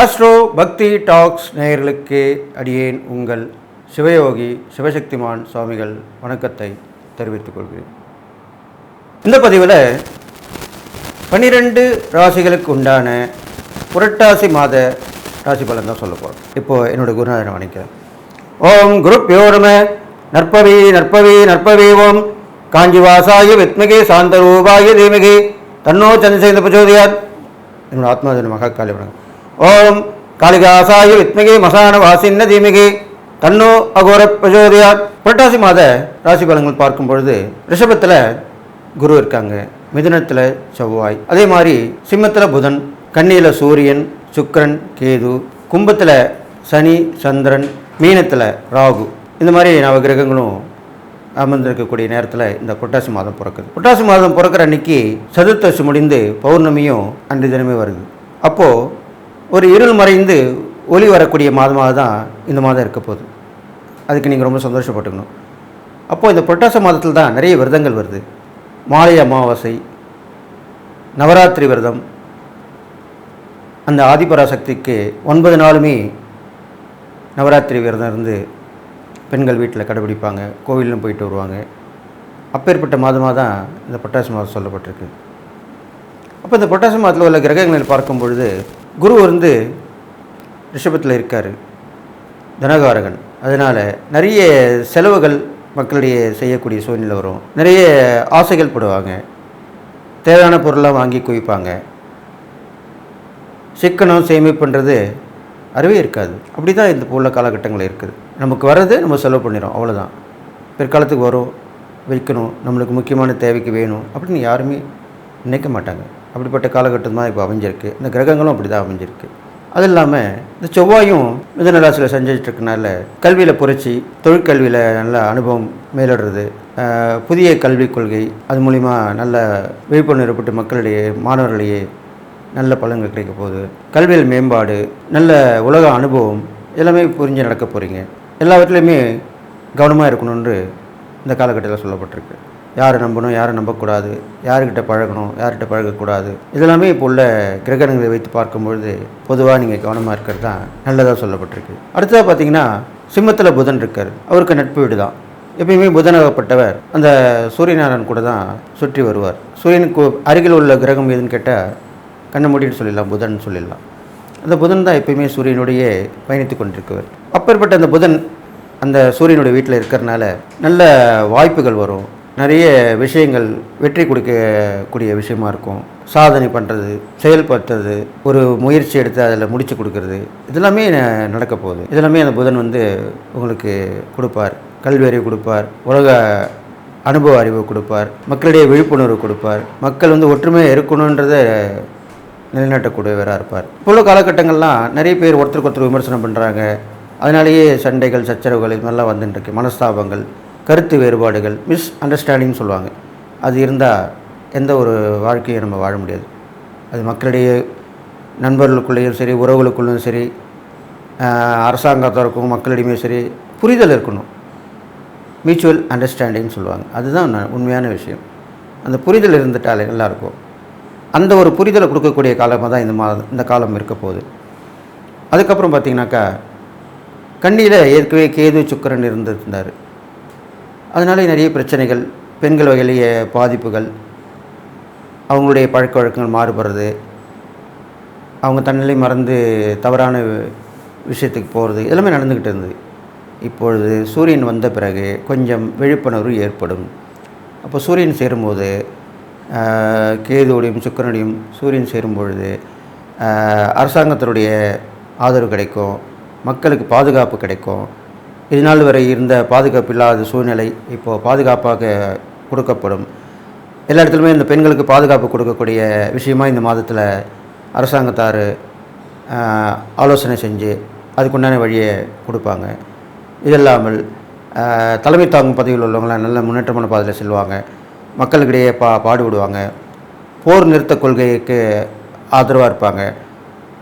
Astro பக்தி tax நேயர்களுக்கு அடியேன் உங்கள் சிவயோகி சிவசக்திமான் சுவாமிகள் வணக்கத்தை தெரிவித்துக் கொள்கிறேன். இந்த பதிவில் பன்னிரெண்டு ராசிகளுக்கு உண்டான புரட்டாசி மாத ராசி பலன் தான் சொல்ல போகிறோம் இப்போது என்னோடய குருநாதனை வணக்கிறேன் ஓம் குருப் யோரும நற்பவி நற்பவி நற்பவி ஓம். காஞ்சிவாசாய வித்மகி சாந்தரூபாய தீமகி. தன்னோ சந்திரசேந்த பிரச்சோதியார் என்னோட ஆத்மாதன மகாக்காலி வணக்கம். ஓம் காளிதாசாய வித்மகே மசான வாசின்ன தீமிகே. தன்னோ அகோர பிரஜோதயா புரட்டாசி மாத ராசி பலன்கள் பார்க்கும் பொழுது ரிஷபத்தில் குரு இருக்காங்க. மிதுனத்தில் செவ்வாய். அதே மாதிரி சிம்மத்தில் புதன் கண்ணியில் சூரியன் சுக்கரன் கேது கும்பத்தில் சனி சந்திரன் மீனத்தில் ராகு. இந்த மாதிரி நவகிரகங்களும் அமர்ந்திருக்கக்கூடிய நேரத்தில் இந்த புரட்டாசி மாதம் பிறக்குது. புரட்டாசி மாதம் பிறக்கிற அன்னைக்கு சதுர்த்தசி முடிந்து பௌர்ணமியும் அன்று தினமே வருது. அப்போது ஒரு இருள் மறைந்து ஒளி வரக்கூடிய மாதமாக தான் இந்த மாதம் இருக்க போகுது. அதுக்கு நீங்கள் ரொம்ப சந்தோஷப்பட்டுக்கணும். அப்போது இந்த புரட்டாசி மாதத்தில் தான் நிறைய விரதங்கள் வருது. மாலை அமாவாசை நவராத்திரி விரதம் அந்த ஆதிபராசக்திக்கு ஒன்பது நாளுமே நவராத்திரி விரதம் இருந்து பெண்கள் வீட்டில் கடைபிடிப்பாங்க. கோவிலும் போயிட்டு வருவாங்க. அப்பேற்பட்ட மாதமாக தான் இந்த புரட்டாசி மாதம் சொல்லப்பட்டிருக்கு. அப்போ இந்த புரட்டாசி மாதத்தில் உள்ள கிரகங்களை பார்க்கும் பொழுது குரு வந்து ரிஷபத்தில் இருக்கார் தனகாரகன். அதனால் நிறைய செலவுகள் மக்களிடையே செய்யக்கூடிய சூழ்நிலை வரும். நிறைய ஆசைகள் போடுவாங்க. தேவையான பொருளாக வாங்கி குவிப்பாங்க. சிக்கனம் சேமிப்புன்றது அறவே இருக்காது. அப்படி தான் இந்த உள்ள காலகட்டங்கள் இருக்குது. நமக்கு வர்றது நம்ம செலவு பண்ணிடும் அவ்வளோதான் பிற்காலத்துக்கு வரும் வைக்கணும் நம்மளுக்கு முக்கியமான தேவைக்கு வேணும் அப்படின்னு யாருமே நினைக்க மாட்டாங்க. அப்படிப்பட்ட காலகட்டம் தான் இப்போ அமைஞ்சிருக்கு. இந்த கிரகங்களும் அப்படி தான் அமைஞ்சிருக்கு. அது இல்லாமல் இந்த செவ்வாயும் மிதன ராசியில் இருக்கனால கல்வியில் புரட்சி தொழிற்கல்வியில் நல்ல அனுபவம் மேலிடுறது. புதிய கல்விக் கொள்கை அது மூலிமா நல்ல விழிப்புணர்வு ஏற்பட்டு மக்களிடையே மாணவர்களிடையே நல்ல பலன்கள் கிடைக்க போகுது. கல்வியில் மேம்பாடு நல்ல உலக அனுபவம் எல்லாமே புரிஞ்சு நடக்க போகிறீங்க எல்லாவற்றிலையுமே கவனமாக இருக்கணும்னு இந்த காலகட்டத்தில் சொல்லப்பட்டிருக்கு. யாரை நம்பணும் யாரை நம்பக்கூடாது யாருக்கிட்ட பழகணும் யார்கிட்ட பழகக்கூடாது. இதெல்லாமே இப்போ உள்ள கிரகணங்களை வைத்து பார்க்கும்பொழுது பொதுவாக நீங்கள் கவனமாக இருக்கிறது தான் நல்லதாக சொல்லப்பட்டிருக்கு. அடுத்ததாக பார்த்தீங்கன்னா சிம்மத்தில் புதன் இருக்கார். அவருக்கு நட்பு வீடு தான் எப்பயுமே புதனாகப்பட்டவர் அந்த சூரியநாராயணன் கூட தான் சுற்றி வருவார். சூரியனுக்கு அருகில் உள்ள கிரகம் எதுன்னு கேட்டால் கண்ணை மூடிட்டு சொல்லிடலாம் புதன் சொல்லிடலாம். அந்த புதன் தான் எப்பயுமே சூரியனுடைய பயணித்து கொண்டிருக்கவர். அப்பேற்பட்ட அந்த புதன் அந்த சூரியனுடைய வீட்டில் இருக்கிறனால நல்ல வாய்ப்புகள் வரும். நிறைய விஷயங்கள் வெற்றி கொடுக்கக்கூடிய விஷயமா இருக்கும். சாதனை பண்ணுறது செயல்படுத்துறது ஒரு முயற்சி எடுத்து அதில் முடிச்சு கொடுக்கறது இதெல்லாமே நடக்க போகுது. இதெல்லாமே அந்த புதன் வந்து உங்களுக்கு கொடுப்பார். கல்வி அறிவு கொடுப்பார். உலக அனுபவ அறிவு கொடுப்பார். மக்களிடையே விழிப்புணர்வு கொடுப்பார். மக்கள் வந்து ஒற்றுமையாக இருக்கணுன்றதை நிலைநாட்டக்கூடியவராக இருப்பார். இப்போ உள்ள காலகட்டங்கள்லாம் நிறைய பேர் ஒருத்தருக்கு ஒருத்தர் விமர்சனம் பண்ணுறாங்க அதனாலேயே சண்டைகள் சச்சரவுகள் இது மாதிரிலாம் வந்துட்டுருக்கு. மனஸ்தாபங்கள். கருத்து வேறுபாடுகள் மிஸ் அண்டர்ஸ்டாண்டிங்னு சொல்லுவாங்க. அது இருந்தால் எந்த ஒரு வாழ்க்கையும் நம்ம வாழ முடியாது. அது மக்களிடையே நண்பர்களுக்குள்ளேயும் சரி உறவுகளுக்குள்ளேயும் சரி அரசாங்கத்திற்கும் மக்களிடையுமே சரி புரிதல் இருக்கணும். மியூச்சுவல் அண்டர்ஸ்டாண்டிங்னு சொல்லுவாங்க. அதுதான் உண்மையான விஷயம். அந்த புரிதல் இருந்துட்டாலே நல்லாயிருக்கும் அந்த ஒரு புரிதலை கொடுக்கக்கூடிய காலமாக தான் இந்த மாதம் இந்த காலம் இருக்க போகுது. அதுக்கப்புறம் பார்த்தீங்கன்னாக்கா கண்ணியில் ஏற்கனவே கேது சுக்கரன் இருந்திருந்தார். அதனால நிறைய பிரச்சனைகள் பெண்கள் வகையிலேயே பாதிப்புகள் அவங்களுடைய பழக்க வழக்கங்கள் மாறுபடுறது அவங்க தன்னிலை மறந்து தவறான விஷயத்துக்கு போகிறது எல்லாமே நடந்துக்கிட்டு இருந்தது. இப்பொழுது சூரியன் வந்த பிறகு கொஞ்சம் விழிப்புணர்வு ஏற்படும். அப்போ சூரியன் சேரும்போது கேதுவோடையும் சுக்கரனுடையும் சூரியன் சேரும் பொழுது அரசாங்கத்தினுடைய ஆதரவு கிடைக்கும் மக்களுக்கு பாதுகாப்பு கிடைக்கும் இதனால் வரை இருந்த பாதுகாப்பு இல்லாத சூழ்நிலை இப்போது பாதுகாப்பாக கொடுக்கப்படும். எல்லா இடத்துலையுமே இந்த பெண்களுக்கு பாதுகாப்பு கொடுக்கக்கூடிய விஷயமா இந்த மாதத்தில் அரசாங்கத்தார் ஆலோசனை செஞ்சு அதுக்குண்டான வழியை கொடுப்பாங்க. இது இல்லாமல் தலைமை தாங்கும் பதவியில் உள்ளவங்களாம் நல்ல முன்னேற்றமான பாதையில் செல்வாங்க. மக்களுக்கிடையே பா பாடுபடுவாங்க. போர் நிறுத்த கொள்கைக்கு ஆதரவாக இருப்பாங்க.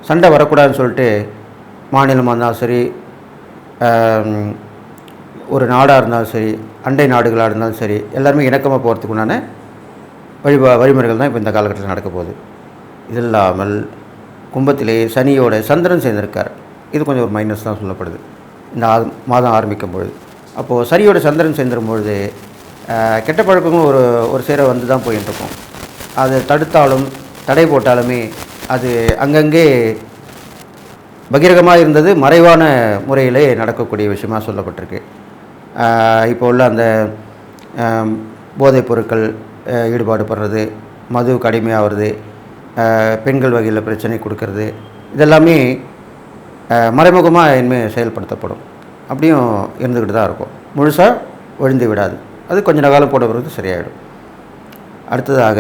சண்டை வரக்கூடாதுன்னு சொல்லிட்டு மாநிலமாக இருந்தாலும் சரி ஒரு நாடாக இருந்தாலும் சரி அண்டை நாடுகளாக இருந்தாலும் சரி எல்லாருமே இணக்கமாக போகிறதுக்கு உண்டான வழி வழிமுறைகள் தான் இப்போ இந்த காலகட்டத்தில் நடக்க போகுது. இது இல்லாமல் கும்பத்திலே சனியோட சந்திரன் சேர்ந்திருக்கார். இது கொஞ்சம் ஒரு மைனஸ் தான் சொல்லப்படுது. இந்த மாதம் ஆரம்பிக்கும் பொழுது. அப்போது சனியோட சந்திரன் சேர்ந்துடும் பொழுது கெட்ட பழக்கங்களும் ஒரு ஒரு சேர வந்து தான் போயின்னு இருக்கும் அதை தடுத்தாலும் தடை போட்டாலுமே அது அங்கங்கே பகிரகமாக இருந்தது. மறைவான முறையிலே நடக்கக்கூடிய விஷயமா சொல்லப்பட்டிருக்கு. இப்போ உள்ள அந்த போதைப் பொருட்கள் ஈடுபாடு படுறது மது கடுமையாகிறது பெண்கள் வகையில் பிரச்சனை கொடுக்கறது இதெல்லாமே மறைமுகமாக இனிமேல் செயல்படுத்தப்படும். அப்படியும் இருந்துக்கிட்டு தான் இருக்கும். முழுசாக ஒழிந்து விடாது. அது கொஞ்ச காலம் போட பிறகு சரியாயிடும். அடுத்ததாக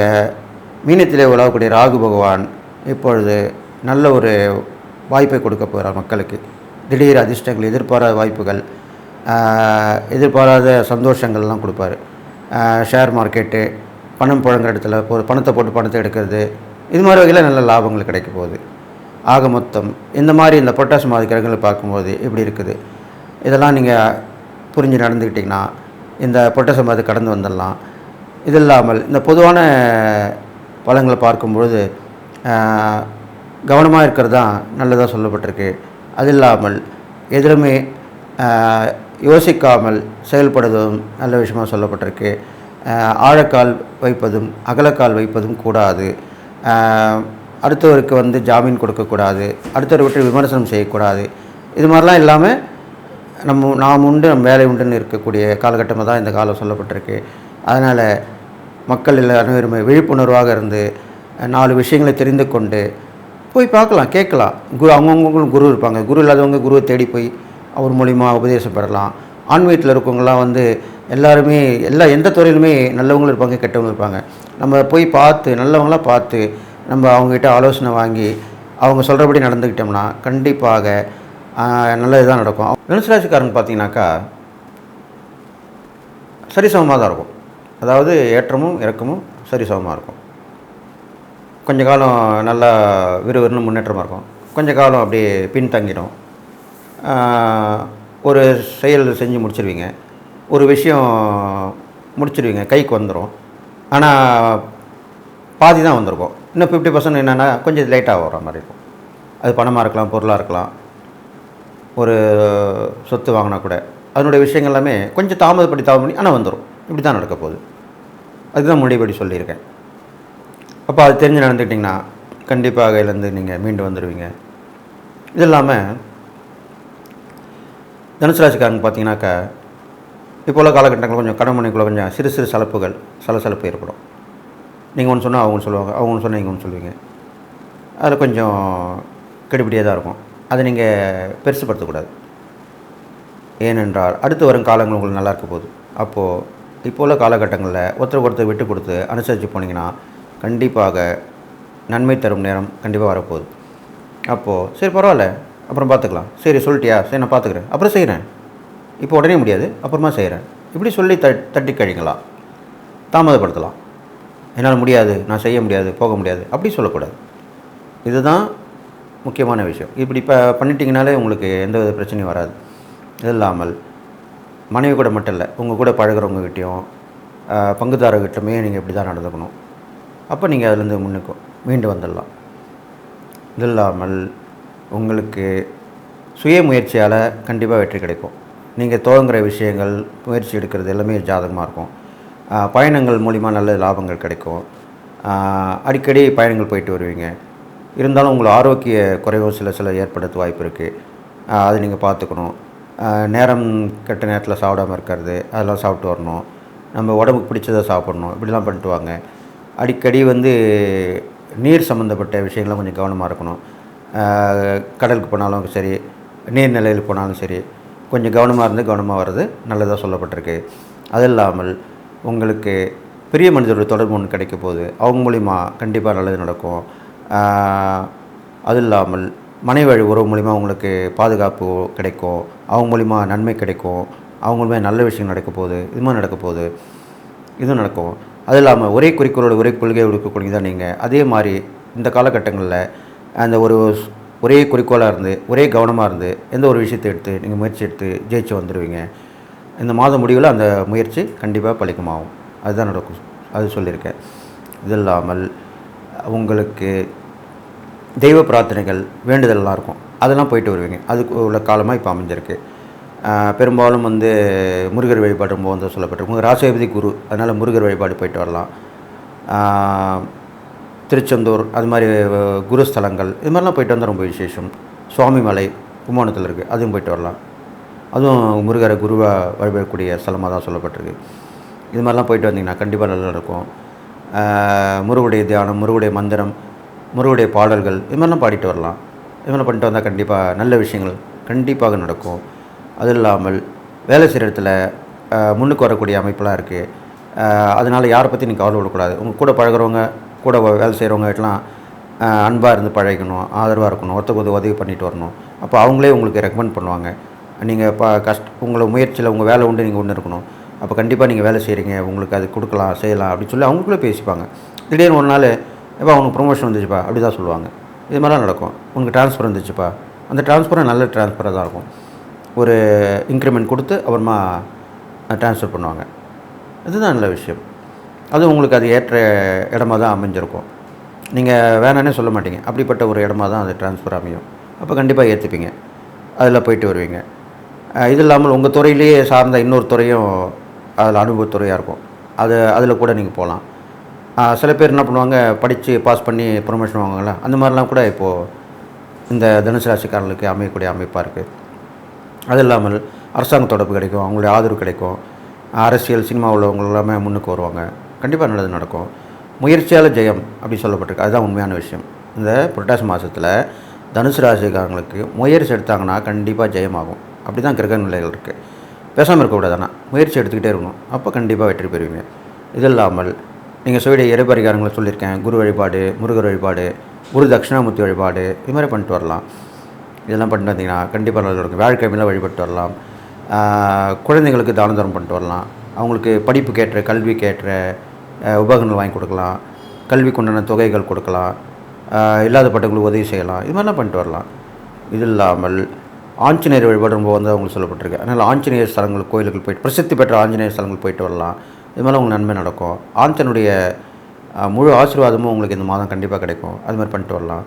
மீனத்திலே உலகக்கூடிய ராகு பகவான் இப்பொழுது நல்ல ஒரு வாய்ப்பை கொடுக்க போகிறார் மக்களுக்கு. திடீர் அதிர்ஷ்டங்கள் எதிர்பாராத வாய்ப்புகள் எதிர்பாராத சந்தோஷங்கள்லாம் கொடுப்பாரு. ஷேர் மார்க்கெட்டு பணம் புழங்குற இடத்துல போ பணத்தை போட்டு பணத்தை எடுக்கிறது இது மாதிரி வகையில் நல்ல லாபங்கள் கிடைக்க போகுது. ஆக மொத்தம் இந்த மாதிரி இந்த பொட்டாசு மாத கிரகங்களை பார்க்கும்போது எப்படி இருக்குது? இதெல்லாம் நீங்கள் புரிஞ்சு நடந்துக்கிட்டிங்கன்னா இந்த பொட்டாசு மாதத்தை கடந்து வந்துடலாம். இது இல்லாமல் இந்த பொதுவான பழங்களை பார்க்கும்பொழுது கவனமாக இருக்கிறது தான் நல்லதாக சொல்லப்பட்டிருக்கு. அது இல்லாமல் எதிலுமே யோசிக்காமல் செயல்படுவதும் நல்ல விஷயமாக சொல்லப்பட்டிருக்கு. ஆழக்கால் வைப்பதும் அகலக்கால் வைப்பதும் கூடாது. அடுத்தவருக்கு வந்து ஜாமீன் கொடுக்கக்கூடாது. அடுத்தவரை விட்டு விமர்சனம் செய்யக்கூடாது. இது மாதிரிலாம் இல்லாமல் நம்ம நாம் உண்டு நம்ம வேலை உண்டுன்னு இருக்கக்கூடிய காலகட்டமாக தான் இந்த காலம் சொல்லப்பட்டிருக்கு. அதனால் மக்கள் எல்லாருமே விழிப்புணர்வாக இருந்து நாலு விஷயங்களை தெரிந்து கொண்டு போய் பார்க்கலாம் கேட்கலாம். குரு அவங்கவுங்களும் குரு இருப்பாங்க. குரு இல்லாதவங்க குருவை தேடி போய் அவர் மூலிமா உபதேசம் பெறலாம். ஆன்மீகத்தில் இருக்கவங்களாம் வந்து எல்லாருமே எல்லா எந்த துறையிலுமே நல்லவங்களும் இருப்பாங்க கெட்டவங்களும் இருப்பாங்க. நம்ம போய் பார்த்து நல்லவங்களாம் பார்த்து நம்ம அவங்ககிட்ட ஆலோசனை வாங்கி அவங்க சொல்கிறபடி நடந்துக்கிட்டோம்னா கண்டிப்பாக நல்ல நல்லது தான் நடக்கும் தனுசு பார்த்தீங்கன்னாக்கா சரிசமமாக தான் இருக்கும். அதாவது ஏற்றமும் இறக்கமும் சரிசமமாக இருக்கும். கொஞ்ச காலம் நல்லா விறுவிறுன்னு முன்னேற்றமாக இருக்கும். கொஞ்ச காலம் அப்படியே பின்தங்கிடும். ஒரு செயல் செஞ்சு முடிச்சிருவீங்க. ஒரு விஷயம் முடிச்சிருவீங்க கைக்கு வந்துடும் ஆனால் பாதி தான் வந்திருக்கும். இன்னும் ஃபிஃப்டி பர்சன்ட் என்னென்னா கொஞ்சம் லேட்டாக வர மாதிரி இருக்கும். அது பணமாக இருக்கலாம் பொருளாக இருக்கலாம். ஒரு சொத்து வாங்கினா கூட. அதனுடைய விஷயங்கள் எல்லாமே கொஞ்சம் தாமதப்படி தாமதப்படி ஆனால் வந்துடும் இப்படி தான் நடக்க போகுது. அதுதான் முன்னாடிபடி சொல்லியிருக்கேன். அப்போ அது தெரிஞ்சு நடந்துக்கிட்டிங்கன்னா கண்டிப்பாக இதுலேருந்து நீங்கள் மீண்டு வந்துடுவீங்க இது இல்லாமல் தனுசு ராசிக்காரங்க பார்த்தீங்கன்னாக்கா இப்போ உள்ள காலகட்டங்களில் கொஞ்சம் கடன் கொஞ்சம் சிறு சிறு சலப்புகள் சலசலப்பு ஏற்படும். நீங்கள் ஒன்று சொன்னால் அவங்க சொல்லுவாங்க அவங்க ஒன்று சொன்னால் நீங்கள் ஒன்று சொல்லுவீங்க. அதில் கொஞ்சம் கெடுபிடியாக தான் இருக்கும். அதை நீங்கள் பெருசுப்படுத்தக்கூடாது ஏனென்றால் அடுத்து வரும் காலங்கள் உங்களுக்கு நல்லா இருக்க போகுது. அப்போது இப்போ உள்ள காலகட்டங்களில் ஒருத்தர் ஒருத்தர் விட்டு கொடுத்து அனுசரித்து போனீங்கன்னா கண்டிப்பாக நன்மை தரும் நேரம் கண்டிப்பாக வரப்போகுது. அப்போது சரி பரவாயில்ல. அப்புறம் பார்த்துக்கலாம். சரி சொல்லிட்டியா? சரி நான் பார்த்துக்கிறேன். அப்புறம் செய்கிறேன். இப்போ உடனே முடியாது. அப்புறமா செய்கிறேன். இப்படி சொல்லி த தட்டி கழிங்களா தாமதப்படுத்தலாம். என்னால் முடியாது. நான் செய்ய முடியாது. போக முடியாது. அப்படி சொல்லக்கூடாது. இதுதான் முக்கியமான விஷயம். இப்படி இப்போ பண்ணிட்டீங்கனாலே உங்களுக்கு எந்த வித பிரச்சனையும் வராது. இது இல்லாமல் மனைவி கூட மட்டும் இல்லை. உங்கள் கூட பழகிறவங்ககிட்டையும் பங்குதாரர்கிட்டமே நீங்கள் இப்படி தான் நடந்துக்கணும். அப்போ நீங்கள் அதுலேருந்து முன்னுக்கும் மீண்டு வந்துடலாம். இது இல்லாமல் உங்களுக்கு சுய முயற்சியால் கண்டிப்பாக வெற்றி கிடைக்கும். நீங்கள் துவங்குற விஷயங்கள் முயற்சி எடுக்கிறது எல்லாமே ஜாதகமாக இருக்கும். பயணங்கள் மூலிமா நல்ல லாபங்கள் கிடைக்கும். அடிக்கடி பயணங்கள் போயிட்டு வருவீங்க. இருந்தாலும் உங்களை ஆரோக்கிய குறைவும் சில சில ஏற்படுத்த வாய்ப்பு இருக்குது அதை நீங்கள் பார்த்துக்கணும். நேரம் கெட்ட நேரத்தில் சாப்பிடாம இருக்கிறது அதெல்லாம் சாப்பிட்டு வரணும். நம்ம உடம்புக்கு பிடிச்சதை சாப்பிடணும். இப்படிலாம் பண்ணிட்டு வாங்க. அடிக்கடி வந்து நீர் சம்மந்தப்பட்ட விஷயங்கள்லாம் கொஞ்சம் கவனமாக இருக்கணும். கடலுக்கு போனாலும் சரி நீர்நிலையில் போனாலும் சரி கொஞ்சம் கவனமாக இருந்து கவனமாக வர்றது நல்லதாக சொல்லப்பட்டிருக்கு. அது இல்லாமல் உங்களுக்கு பெரிய மனிதரோட தொடர்பு ஒன்று கிடைக்க போகுது. அவங்க மூலிமா கண்டிப்பாக நல்லது நடக்கும். அது இல்லாமல் மனை வழி உறவு மூலிமா உங்களுக்கு பாதுகாப்பு கிடைக்கும். அவங்க மூலிமா நன்மை கிடைக்கும். அவங்க மூலிமா நல்ல விஷயம் நடக்க போகுது. இது மாதிரி நடக்க போகுது. இதுவும் நடக்கும். அது இல்லாமல் ஒரே குறிக்கோளோட ஒரே கொள்கையை இருக்கக்கூடிய தான் நீங்கள் அதே மாதிரி இந்த காலகட்டங்களில் அந்த ஒரு ஒரே குறிக்கோளாக இருந்து ஒரே கவனமாக இருந்து எந்த ஒரு விஷயத்தை எடுத்து நீங்கள் முயற்சி எடுத்து ஜெயிச்சு வந்துடுவீங்க இந்த மாத முடிவில் அந்த முயற்சி கண்டிப்பாக பழிக்கமாகும் அதுதான் நடக்கும் அது சொல்லியிருக்கேன். இது இல்லாமல் உங்களுக்கு தெய்வ பிரார்த்தனைகள் வேண்டுதல்லாம் இருக்கும். அதெல்லாம் போயிட்டு வருவீங்க. அதுக்கு உள்ள காலமாக இப்போ அமைஞ்சிருக்கு. பெரும்பாலும் வந்து முருகர் வழிபாடு ரொம்ப வந்து சொல்லப்பட்டிருக்கும். ராசிபதி குரு அதனால் முருகர் வழிபாடு போயிட்டு வரலாம். திருச்செந்தூர் அது மாதிரி குருஸ்தலங்கள் இது மாதிரிலாம் போயிட்டு வந்தால் ரொம்ப விசேஷம். சுவாமிமலை கும்போணத்தில் இருக்குது அதுவும் போயிட்டு வரலாம். அதுவும் முருகரை குருவாக வழிபடக்கூடிய ஸ்தலமாக தான் சொல்லப்பட்டிருக்கு. இது மாதிரிலாம் போயிட்டு வந்தீங்கன்னா கண்டிப்பாக நல்லா இருக்கும். முருகுடைய தியானம் முருகுடைய மந்திரம் முருகுடைய பாடல்கள் இது மாதிரிலாம் பாடிட்டு வரலாம். இது மாதிரிலாம் பண்ணிட்டு வந்தால் கண்டிப்பாக நல்ல விஷயங்கள் கண்டிப்பாக நடக்கும். அதுவும் இல்லாமல் வேலை செய்கிற இடத்துல முன்னுக்கு வரக்கூடிய அமைப்பெல்லாம் இருக்குது அதனால் யாரை பற்றி நீங்கள் கவலைப்படக்கூடாது உங்கள் கூட பழகுறவங்க கூட வேலை செய்கிறவங்க கிட்டலாம் அன்பாக இருந்து பழகிக்கணும் ஆதரவாக இருக்கணும் ஒருத்தருக்கு ஒருத்தர் உதவி பண்ணிட்டு வரணும். அப்போ அவங்களே உங்களுக்கு ரெக்கமெண்ட் பண்ணுவாங்க. நீங்கள் இப்போ கஷ்ட உங்களை முயற்சியில் உங்கள் வேலை உண்டு நீங்கள் ஒன்று இருக்கணும். அப்போ கண்டிப்பாக நீங்கள் வேலை செய்கிறீங்க உங்களுக்கு அது கொடுக்கலாம் செய்யலாம் அப்படின்னு சொல்லி அவங்களுக்குள்ளே பேசிப்பாங்க. திடீர்னு ஒரு நாள் எப்போ உனக்கு ப்ரொமோஷன் வந்துச்சுப்பா அப்படி தான் சொல்லுவாங்க. இது மாதிரிலாம் நடக்கும். உனக்கு ட்ரான்ஸ்ஃபர் வந்துச்சுப்பா. அந்த ட்ரான்ஸ்ஃபரும் நல்ல ட்ரான்ஸ்ஃபராக தான் இருக்கும். ஒரு இன்க்ரிமெண்ட் கொடுத்து அப்புறமா ட்ரான்ஸ்ஃபர் பண்ணுவாங்க. இதுதான் நல்ல விஷயம். அது உங்களுக்கு அது ஏற்ற இடமா தான் அமைஞ்சிருக்கும். நீங்கள் வேணானே சொல்ல மாட்டீங்க. அப்படிப்பட்ட ஒரு இடமா தான் அது ட்ரான்ஸ்ஃபர் அமையும். அப்போ கண்டிப்பாக ஏற்றுப்பீங்க அதில் போயிட்டு வருவீங்க. இது இல்லாமல் உங்கள் துறையிலேயே சார்ந்த இன்னொரு துறையும் அதில் அனுபவத்துறையாக இருக்கும். அது அதில் கூட நீங்கள் போகலாம் சில பேர் என்ன பண்ணுவாங்க படித்து பாஸ் பண்ணி ப்ரொமோஷன் வாங்குவாங்களா அந்த மாதிரிலாம் கூட இப்போது இந்த தனுசு ராசிக்காரர்களுக்கு அமையக்கூடிய அமைப்பாக இருக்குது அது இல்லாமல் அரசாங்க தொடர்பு கிடைக்கும் அவங்களுடைய ஆதரவு கிடைக்கும். அரசியல் சினிமா உள்ளவங்க எல்லாமே முன்னுக்கு வருவாங்க. கண்டிப்பாக நல்லது நடக்கும். முயற்சியால் ஜெயம் அப்படி சொல்லப்பட்டிருக்கு. அதுதான் உண்மையான விஷயம். இந்த புரட்டாசி மாதத்தில் தனுசு ராசிக்காரங்களுக்கு முயற்சி எடுத்தாங்கன்னா கண்டிப்பாக ஜெயமாகும் அப்படி தான் கிரக நிலைகள் இருக்குது பேசாமல் இருக்கக்கூடாது ஆனால் முயற்சி எடுத்துக்கிட்டே இருக்கணும். அப்போ கண்டிப்பாக வெற்றி பெறுவீங்க. இது இல்லாமல் நீங்கள் சொல்லிய இறைப்பரிகாரங்களை சொல்லியிருக்கேன். குரு வழிபாடு முருகர் வழிபாடு குரு தட்சிணாமூர்த்தி வழிபாடு இது மாதிரி பண்ணிட்டு வரலாம். இதெல்லாம் பண்ணிட்டு வந்தீங்கன்னா கண்டிப்பாக நல்லா இருக்கும். வியாழக்கிழமையில வழிபட்டு வரலாம். குழந்தைங்களுக்கு தானம் தரம் பண்ணிட்டு வரலாம். அவங்களுக்கு படிப்பு ஏற்ற கல்வி ஏற்ற உபகரணங்கள் வாங்கி கொடுக்கலாம். கல்விக்கு உண்டான தொகைகள் கொடுக்கலாம். இல்லாதப்பட்டவங்களுக்கு உதவி செய்யலாம். இது மாதிரிலாம் பண்ணிட்டு வரலாம். இது இல்லாமல் ஆஞ்சநேயர் வழிபாடு ரொம்ப வந்து அவங்களுக்கு சொல்லப்பட்டிருக்கு. அதனால் ஆஞ்சநேயர் ஸ்தலங்கள் கோயிலுக்கு போயிட்டு பிரசித்தி பெற்ற ஆஞ்சநேயர் ஸ்தலங்கள் போயிட்டு வரலாம். இது மாதிரி உங்களுக்கு நன்மை நடக்கும். ஆஞ்சனுடைய முழு ஆசீர்வாதமும் உங்களுக்கு இந்த மாதம் கண்டிப்பாக கிடைக்கும். அது மாதிரி பண்ணிட்டு வரலாம்.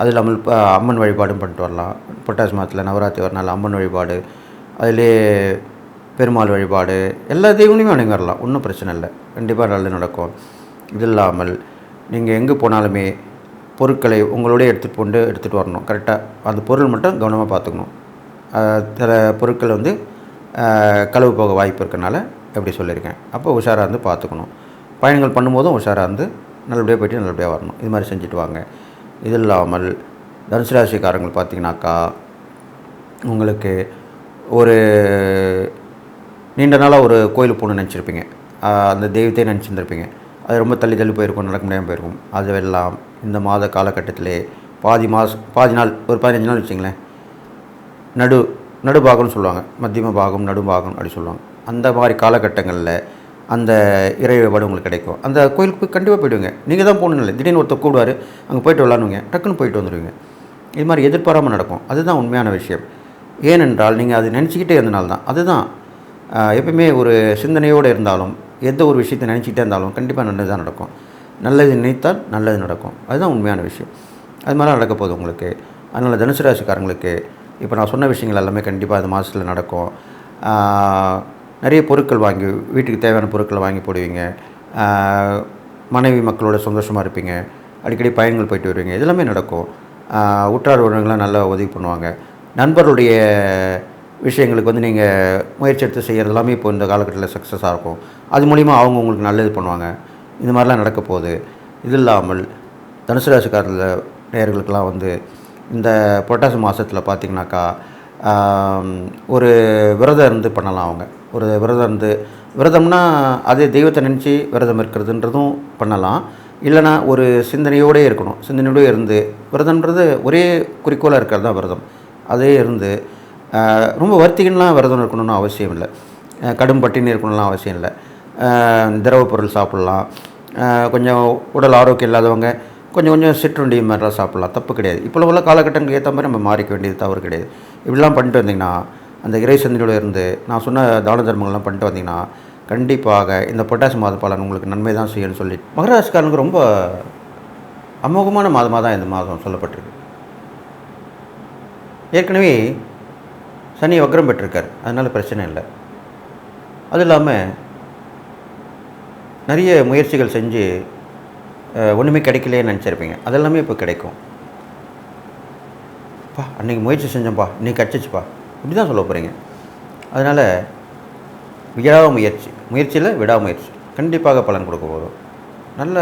அது இல்லாமல் இப்போ அம்மன் வழிபாடும் பண்ணிட்டு வரலாம். புரட்டாசி மாதத்தில் நவராத்திரி வரனால அம்மன் வழிபாடு அதிலே பெருமாள் வழிபாடு எல்லா தெய்வங்களையும் வணங்கி வரலாம் ஒன்றும் பிரச்சனை இல்லை. கண்டிப்பாக நல்லது நடக்கும். இது இல்லாமல் நீங்கள் எங்கே போனாலுமே பொருட்களை உங்களோடய எடுத்துகிட்டு கொண்டு எடுத்துகிட்டு வரணும். கரெக்டாக அந்த பொருள் மட்டும் கவனமாக பார்த்துக்கணும். சில பொருட்கள் வந்து களவு போக வாய்ப்பு இருக்கனால எப்படி சொல்லியிருக்கேன். அப்போ உஷாராக இருந்து பார்த்துக்கணும். பயணங்கள் பண்ணும்போதும் உஷாராக இருந்து நல்லபடியாக போய்ட்டு நல்லபடியாக வரணும். இது மாதிரி செஞ்சுட்டு வாங்க. இது இல்லாமல் தனுசு ராசிக்காரங்கள் பார்த்தீங்கன்னாக்கா உங்களுக்கு ஒரு நீண்ட நாளாக ஒரு கோயிலுக்கு போகணும்னு நினச்சிருப்பீங்க. அந்த தெய்வத்தை நினச்சிருந்துருப்பீங்க. அது ரொம்ப தள்ளி தள்ளி போயிருக்கும் நடக்க முடியாமல் போயிருக்கும். அதுவெல்லாம் இந்த மாத காலகட்டத்திலே பாதி மாதம் பாதி நாள் ஒரு பதினஞ்சு நாள் வச்சிங்களேன். நடு நடுபாகம்னு சொல்லுவாங்க. மத்தியம பாகம் நடுபாகம் அப்படி சொல்லுவாங்க. அந்த மாதிரி காலகட்டங்களில் அந்த இறை வழிபாடு உங்களுக்கு கிடைக்கும். அந்த கோயிலுக்கு போய் கண்டிப்பாக போயிடுவீங்க. நீங்கள் தான் போகணும் இல்லை. திடீர்னு ஒருத்தர் கூடுவார் அங்கே போயிட்டு விளாடுவீங்க டக்குன்னு போயிட்டு வந்துடுவீங்க இது மாதிரி எதிர்பாராமல் நடக்கும். அதுதான் உண்மையான விஷயம். ஏனென்றால் நீங்கள் அது நினச்சிக்கிட்டே இருந்தனால தான். அதுதான் எப்பயுமே ஒரு சிந்தனையோடு இருந்தாலும் எந்த ஒரு விஷயத்தை நினச்சிக்கிட்டே இருந்தாலும் கண்டிப்பாக நல்லது தான் நடக்கும். நல்லது நினைத்தால் நல்லது நடக்கும். அதுதான் உண்மையான விஷயம். அது மாதிரி நடக்க போகுது உங்களுக்கு. அதனால் தனுசு ராசிக்காரங்களுக்கு இப்போ நான் சொன்ன விஷயங்கள் எல்லாமே கண்டிப்பாக இந்த மாதத்தில் நடக்கும். நிறைய பொருட்கள் வாங்கி வீட்டுக்கு தேவையான பொருட்களை வாங்கி போடுவீங்க. மனைவி மக்களோட சந்தோஷமாக இருப்பீங்க. அடிக்கடி பயணங்கள் போயிட்டு வருவீங்க. இதெல்லாமே நடக்கும். உற்றார் உறவினர்கள்லாம் நல்லா உதவி பண்ணுவாங்க. நண்பருடைய விஷயங்களுக்கு வந்து நீங்கள் முயற்சி எடுத்து செய்கிறது எல்லாமே இப்போ இந்த காலகட்டத்தில் சக்ஸஸாக இருக்கும். அது மூலிமா அவங்க உங்களுக்கு நல்லது பண்ணுவாங்க. இந்த மாதிரிலாம் நடக்க போகுது. இது இல்லாமல் தனுசு ராசிக்காரில் நேர்களுக்கெல்லாம் வந்து இந்த புரட்டாசி மாதத்தில் பார்த்திங்கனாக்கா ஒரு விரதம் இருந்து பண்ணலாம் அவங்க. ஒரு விரதம் இருந்து விரதம்னா அதே தெய்வத்தை நினச்சி விரதம் இருக்கிறதுன்றதும் பண்ணலாம். இல்லைனா ஒரு சிந்தனையோடே இருக்கணும். சிந்தனையோடே இருந்து விரதம்ன்றது ஒரே குறிக்கோளாக இருக்கிறது தான் விரதம். அதே இருந்து ரொம்ப வருத்திகள்லாம் விரதம் இருக்கணும்னு அவசியம் இல்லை. கடும் பட்டினி இருக்கணும்லாம் அவசியம் இல்லை. திரவ பொருள் சாப்பிட்லாம். கொஞ்சம் உடல் ஆரோக்கியம் இல்லாதவங்க கொஞ்சம் கொஞ்சம் சிற்றுண்டி மாதிரிலாம் சாப்பிட்லாம். தப்பு கிடையாது. இப்போ உள்ள காலகட்டங்களுக்கு ஏற்ற மாதிரி நம்ம மாறிக்க வேண்டியது தவறு கிடையாது. இப்படிலாம் பண்ணிட்டு வந்திங்கன்னா அந்த இறை சிந்தனையோட இருந்து நான் சொன்ன தான தர்மங்கள்லாம் பண்ணிட்டு வந்தீங்கன்னா கண்டிப்பாக இந்த பொட்டாசி மாத பலன் உங்களுக்கு நன்மை தான் செய்யணும்னு சொல்லி மகராசிக்காரனுக்கு ரொம்ப அமோகமான மாதமாக தான் இந்த மாதம் சொல்லப்பட்டிருக்கு. ஏற்கனவே சனி வக்ரம் பெற்றிருக்கார் அதனால் பிரச்சனை இல்லை. அது இல்லாமல் நிறைய முயற்சிகள் செஞ்சு ஒன்றுமே கிடைக்கலையே நினச்சிருப்பீங்க. அதெல்லாமே இப்போ கிடைக்கும். பா அன்றைக்கி முயற்சி செஞ்சோம்ப்பா இன்றைக்கி கிடச்சிச்சுப்பா. இப்படி தான் சொல்ல போகிறீங்க அதனால் விடா முயற்சி முயற்சியில் விடாமுயற்சி கண்டிப்பாக பலன் கொடுக்க போதும் நல்ல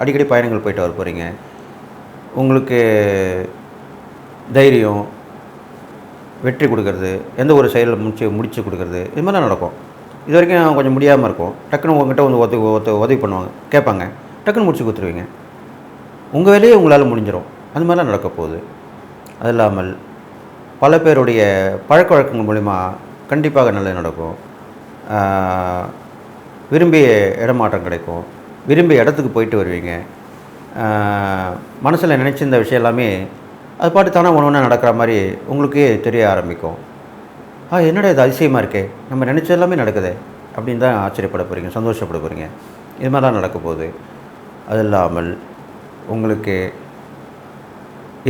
அடிக்கடி பயணங்கள் போயிட்டு வர போகிறீங்க உங்களுக்கு தைரியம் வெற்றி கொடுக்கறது எந்த ஒரு செயலில் முடிச்சு முடிச்சு கொடுக்கறது இது மாதிரிலாம் நடக்கும். இது வரைக்கும் கொஞ்சம் முடியாமல் இருக்கும். டக்குன்னு உங்ககிட்ட வந்து ஒத்து ஒத்து உதவி பண்ணுவாங்க. கேட்பாங்க. டக்குன்னு முடிச்சு கொடுத்துருவீங்க. உங்கள் வேலையே உங்களால் முடிஞ்சிடும் அந்த மாதிரிலாம் நடக்க போகுது. அது இல்லாமல் பல பேருடைய பழக்க வழக்கங்கள் மூலிமா கண்டிப்பாக நல்லது நடக்கும். விரும்பிய இடமாற்றம் கிடைக்கும். விரும்பிய இடத்துக்கு போயிட்டு வருவீங்க. மனசில் நினச்சிருந்த விஷயம் எல்லாமே அது பாட்டு தானே ஒன்று ஒன்றா நடக்கிற மாதிரி உங்களுக்கே தெரிய ஆரம்பிக்கும். ஆ என்னடா இது அதிசயமாக இருக்கே? நம்ம நினச்ச எல்லாமே நடக்குதே? அப்படின்னு தான் ஆச்சரியப்பட போகிறீங்க சந்தோஷப்பட போகிறீங்க இது மாதிரிலாம் நடக்க போகுது. அது இல்லாமல் உங்களுக்கு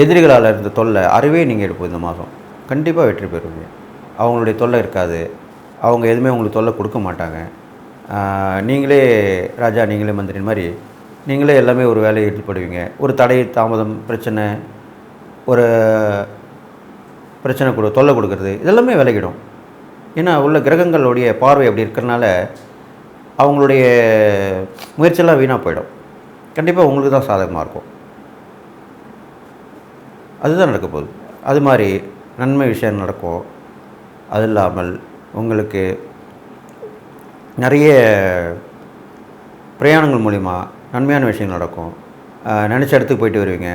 எதிரிகளால் இருந்த தொல்லை அறவே நீங்கள் எடுப்போம் இந்த மாதம். கண்டிப்பாக வெற்றி பெறுவீங்க. அவங்களுடைய தொல்லை இருக்காது. அவங்க எதுவுமே உங்களுக்கு தொல்லை கொடுக்க மாட்டாங்க. நீங்களே ராஜா நீங்களே மந்திரி மாதிரி நீங்களே எல்லாமே ஒரு வேலையை ஈடுபடுவீங்க ஒரு தடை தாமதம் பிரச்சனை ஒரு பிரச்சனை கொடு தொல்லை கொடுக்கறது இதெல்லாமே விலகிடும். ஏன்னா உள்ள கிரகங்களுடைய பார்வை அப்படி இருக்கிறனால அவங்களுடைய முயற்சியெல்லாம் வீணாக போயிடும். கண்டிப்பாக உங்களுக்கு தான் சாதகமாக இருக்கும். அதுதான் நடக்க போகுது. அது மாதிரி நன்மை விஷயம் நடக்கும். அது இல்லாமல் உங்களுக்கு நிறைய பிரயாணங்கள் மூலிமா நன்மையான விஷயங்கள் நடக்கும். நினச்ச இடத்துக்கு போயிட்டு வருவீங்க.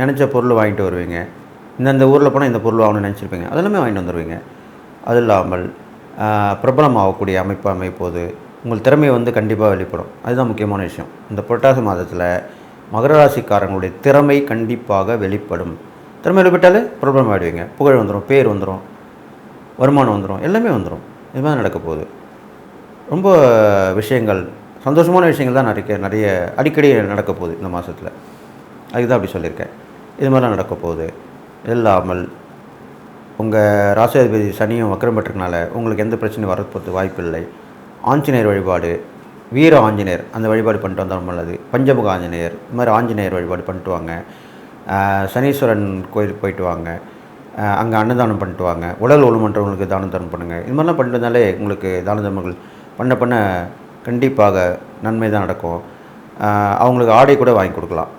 நினச்ச பொருள் வாங்கிட்டு வருவீங்க. இந்தந்த ஊரில் போனால் இந்த பொருள் வாங்கணும்னு நினச்சிருப்பீங்க. அதெல்லாமே வாங்கிட்டு வந்துடுவீங்க அது இல்லாமல் பிரபலமாகக்கூடிய பிரபலம் ஆகக்கூடிய அமைப்பு அமைப்போது உங்கள் திறமையை வந்து கண்டிப்பாக வெளிப்படும். அதுதான் முக்கியமான விஷயம். இந்த புரட்டாசி மாதத்தில் மகர ராசிக்காரங்களுடைய திறமை கண்டிப்பாக வெளிப்படும். திறமையில் போயிட்டாலே பிரபலம் ஆகிடுவீங்க புகழ் வந்துடும் பேர் வந்துடும் வருமானம் வந்துடும் எல்லாமே வந்துடும் இது மாதிரி நடக்க போகுது. ரொம்ப விஷயங்கள் சந்தோஷமான விஷயங்கள் தான் நிறைய நிறைய அடிக்கடி நடக்க போகுது இந்த மாதத்தில் அதுக்கு தான் அப்படி சொல்லியிருக்கேன். இது மாதிரிலாம் நடக்க போகுது. இல்லாமல் உங்கள் ராசியாதிபதி சனியும் வக்கரம் பெற்றதுனால உங்களுக்கு எந்த பிரச்சனையும் வரப்போகிறது வாய்ப்பில்லை. ஆஞ்சநேயர் வழிபாடு வீர ஆஞ்சநேயர் அந்த வழிபாடு பண்ணிட்டு வந்தாலும் நல்லது. பஞ்சமுக ஆஞ்சநேயர் இது மாதிரி ஆஞ்சநேயர் வழிபாடு பண்ணிட்டு வாங்க. சனீஸ்வரன் கோயிலுக்கு போயிட்டு வாங்க. அங்கே அன்னதானம் பண்ணிட்டு வாங்க. உடல் ஒழுமன்றவங்களுக்கு தான தர்மம் பண்ணுங்கள் இது மாதிரிலாம் பண்ணிட்டு உங்களுக்கு தான தர்மங்கள் பண்ண பண்ண கண்டிப்பாக நன்மை தான் நடக்கும் அவங்களுக்கு ஆடை கூட வாங்கி கொடுக்கலாம்.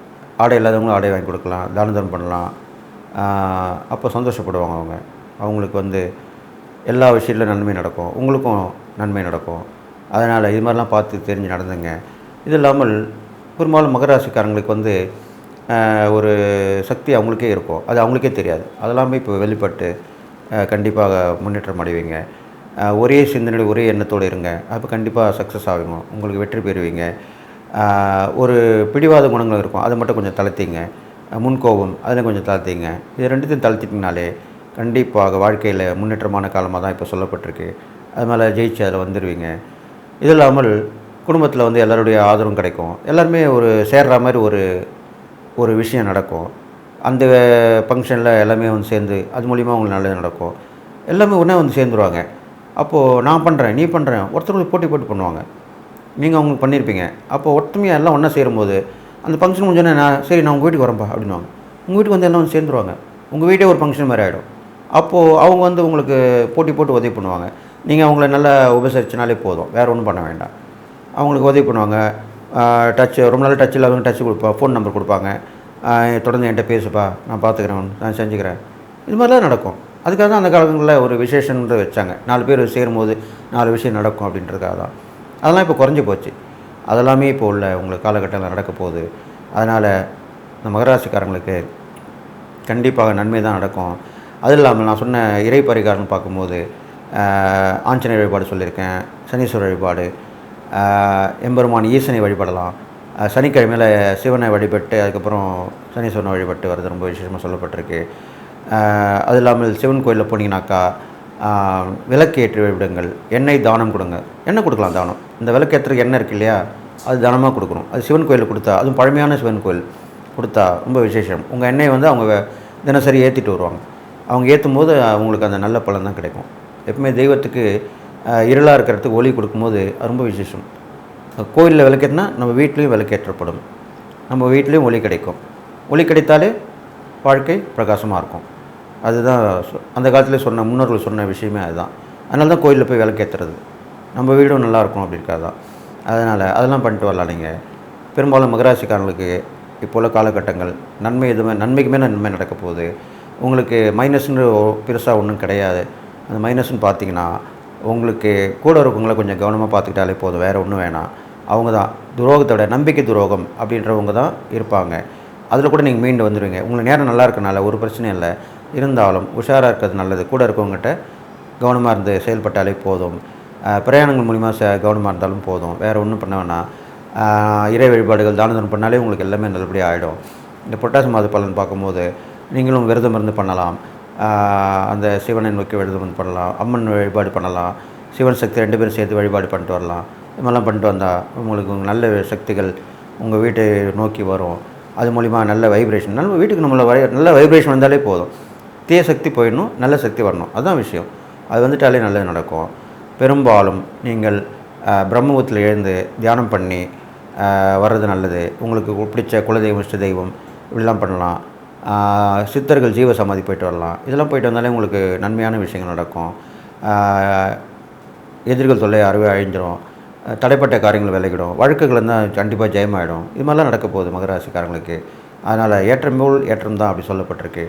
ஆடை இல்லாதவங்களும் ஆடை வாங்கி கொடுக்கலாம். தான தர்மம் பண்ணலாம் அப்போ சந்தோஷப்படுவாங்க அவங்க. அவங்களுக்கு வந்து எல்லா விஷயத்துலையும் நன்மை நடக்கும். உங்களுக்கும் நன்மை நடக்கும். அதனால் இது மாதிரிலாம் பார்த்து தெரிஞ்சு நடந்துங்க. இது இல்லாமல் பெரும்பாலும் மகராசிக்காரங்களுக்கு வந்து ஒரு சக்தி அவங்களுக்கே இருக்கும். அது அவங்களுக்கே தெரியாது. அதெல்லாமே இப்போ வெளிப்பட்டு கண்டிப்பாக முன்னேற்றம் அடைவீங்க. ஒரே சிந்தனை ஒரே எண்ணத்தோடு இருங்க. அப்போ கண்டிப்பாக சக்ஸஸ் ஆகுங்க உங்களுக்கு வெற்றி பெறுவீங்க. ஒரு பிடிவாத குணங்கள் இருக்கும். அதை மட்டும் கொஞ்சம் தளர்த்திங்க. முன்கோபம் அதில் கொஞ்சம் தளர்த்திங்க. இது ரெண்டுத்தையும் தளர்த்திட்டிங்கனாலே கண்டிப்பாக வாழ்க்கையில் முன்னேற்றமான காலமாக தான் இப்போ சொல்லப்பட்டிருக்கு. அது மேலே ஜெயிச்சு அதில் வந்துடுவீங்க இது இல்லாமல் குடும்பத்தில் வந்து எல்லாருடைய ஆதரவும் கிடைக்கும். எல்லாருமே ஒரு சேர்ற மாதிரி ஒரு ஒரு விஷயம் நடக்கும். அந்த ஃபங்க்ஷனில் எல்லாமே வந்து சேர்ந்து அது மூலிமா உங்களுக்கு நல்லது நடக்கும். எல்லாமே உடனே வந்து சேர்ந்துருவாங்க. அப்போது நான் பண்ணுறேன் நீ பண்ணுறேன் ஒருத்தர் போட்டி போட்டு பண்ணுவாங்க. நீங்கள் அவங்களுக்கு பண்ணியிருப்பீங்க அப்போ ஒற்றுமையாக எல்லாம் ஒன்றா சேரும்போது அந்த ஃபங்க்ஷன் முடிஞ்சோடனே நான் சரி நான் உங்கள் வீட்டுக்கு வரேன்ப்பா அப்படின்னுவாங்க. உங்கள் வீட்டுக்கு வந்து எல்லாம் வந்து சேர்ந்துருவாங்க. உங்கள் வீட்டே ஒரு ஃபங்க்ஷன் மாதிரி ஆகிடும் அப்போது அவங்க வந்து உங்களுக்கு போட்டி போட்டு உதவி பண்ணுவாங்க. நீங்கள் அவங்கள நல்லா உபசரிச்சினாலே போதும். வேறு ஒன்றும் பண்ண வேண்டாம். அவங்களுக்கு உதவி பண்ணுவாங்க. டச் ரொம்ப நாள் டச் இல்லாதவங்க டச் கொடுப்பா ஃபோன் நம்பர் கொடுப்பாங்க. தொடர்ந்து என்கிட்ட பேசுப்பா நான் பார்த்துக்கிறேன் நான் செஞ்சுக்கிறேன். இது மாதிரிலாம் நடக்கும். அதுக்காக தான் அந்த காலங்களில் ஒரு விசேஷன்றது வச்சாங்க. நாலு பேர் சேரும்போது நாலு விஷயம் நடக்கும் அப்படின்றதுக்காக தான். அதெல்லாம் இப்போ குறைஞ்சி போச்சு. அதெல்லாமே இப்போ உள்ள உங்களுக்கு காலகட்டத்தில் நடக்க போகுது. அதனால் இந்த மகராசிக்காரங்களுக்கு கண்டிப்பாக நன்மை தான் நடக்கும். அது இல்லாமல் நான் சொன்ன இறை பரிகாரம் பார்க்கும்போது ஆஞ்சநேயர் வழிபாடு சொல்லியிருக்கேன் சனீஸ்வரர் வழிபாடு எம்பெருமான் ஈசனை வழிபடலாம். சனிக்கிழமையில் சிவனை வழிபட்டு அதுக்கப்புறம் சனீஸ்வரனை வழிபட்டு வர்றது ரொம்ப விசேஷமாக சொல்லப்பட்டிருக்கு. அது இல்லாமல் சிவன் கோயிலில் போனீங்கன்னாக்கா விளக்கேற்றி விளக்கு வழிபடுங்கள் எண்ணெய் தானம் கொடுங்க. எண்ணெய் கொடுக்கலாம் தானம். இந்த விளக்கு ஏற்றுறதுக்கு எண்ணெய் இருக்கு இல்லையா? அது தானமாக கொடுக்கணும். அது சிவன் கோயிலில் கொடுத்தா அதுவும் பழமையான சிவன் கோயில் கொடுத்தா ரொம்ப விசேஷம். உங்கள் எண்ணெயை வந்து அவங்க தினசரி ஏற்றிட்டு வருவாங்க. அவங்க ஏற்றும் போது அவங்களுக்கு அந்த நல்ல பலன் தான் கிடைக்கும். எப்பவுமே தெய்வத்துக்கு இருளாக இருக்கிறதுக்கு ஒளி கொடுக்கும்போது ரொம்ப விசேஷம். கோயிலில் விளக்கேற்றினா நம்ம வீட்லேயும் விளக்கேற்றப்படும். நம்ம வீட்லேயும் ஒளி கிடைக்கும். ஒளி கிடைத்தாலே வாழ்க்கை பிரகாசமாக இருக்கும். அதுதான் சொ- அந்த காலத்தில் சொன்ன முன்னோர்கள் சொன்ன விஷயமே அதுதான். அதனால தான் கோயிலில் போய் விளக்கேற்றுறது. நம்ம வீடும் நல்லா இருக்கும் தான் அதனால் அதெல்லாம் பண்ணிட்டு வரலாம் நீங்கள் பெரும்பாலும் மகராசிக்காரங்களுக்கு இப்போ உள்ள காலகட்டங்கள் நன்மை எதுவுமே நன்மைக்கு மேலே நன்மை நடக்க போகுது. உங்களுக்கு மைனஸ்னு பெருசாக ஒன்றும் கிடையாது. அந்த மைனஸ்னு பார்த்தீங்கன்னா உங்களுக்கு கூட இருக்கவங்கள கொஞ்சம் கவனமாக பார்த்துக்கிட்டாலே போதும். வேறு ஒன்றும் வேணாம். அவங்க தான். துரோகத்தோட நம்பிக்கை துரோகம் அப்படின்றவங்க தான் இருப்பாங்க. அதில் கூட நீங்கள் மீண்டு வந்துடுவீங்க உங்களுக்கு நேரம் நல்லா இருக்கனால ஒரு பிரச்சனையும் இல்லை. இருந்தாலும் உஷாராக இருக்கிறது நல்லது. கூட இருக்கவங்ககிட்ட கவனமாக இருந்து செயல்பட்டாலே போதும். பிரயாணங்கள் மூலிமா ச கவனமாக இருந்தாலும் போதும். வேறு ஒன்றும் பண்ண வேணாம். இறை வழிபாடுகள் தானதனம் பண்ணாலே உங்களுக்கு எல்லாமே நல்லபடியாக ஆகிடும் இந்த புரட்டாசி மாத பலன் பார்க்கும்போது நீங்களும் விரதம் இருந்து பண்ணலாம். அந்த சிவனை நோக்கி விரதம் பண்ணலாம் அம்மன் வழிபாடு பண்ணலாம் சிவன் சக்தி ரெண்டு பேரும் சேர்த்து வழிபாடு பண்ணிட்டு வரலாம். இது மாதிரிலாம் பண்ணிட்டு வந்தால் உங்களுக்கு நல்ல சக்திகள் உங்கள் வீட்டை நோக்கி வரும். அது மூலிமா நல்ல வைப்ரேஷன் நல்ல வீட்டுக்கு நம்மள வர நல்ல வைப்ரேஷன் வந்தாலே போதும். தீய சக்தி போயிடணும் நல்ல சக்தி வரணும். அதுதான் விஷயம். அது வந்துட்டாலே நல்லது நடக்கும். பெரும்பாலும் நீங்கள் பிரம்மபுத்தில் எழுந்து தியானம் பண்ணி வர்றது நல்லது. உங்களுக்கு பிடிச்ச குலதெய்வம் இஷ்ட தெய்வம் இப்படிலாம் பண்ணலாம். சித்தர்கள் ஜீவ சமாதி போயிட்டு வரலாம். இதெல்லாம் போயிட்டு வந்தாலே உங்களுக்கு நன்மையான விஷயங்கள் நடக்கும். எதிர்கள் தொல்லை அறுவை அழிஞ்சிரும். தடைப்பட்ட காரியங்கள் விலகிடும். வழக்குகள் இருந்தால் கண்டிப்பாக ஜெயமாயிடும். இது மாதிரிலாம் நடக்க போகுது மகராசிக்காரங்களுக்கு. அதனால் ஏற்றம் ஏற்றம் தான் அப்படி சொல்லப்பட்டிருக்கு.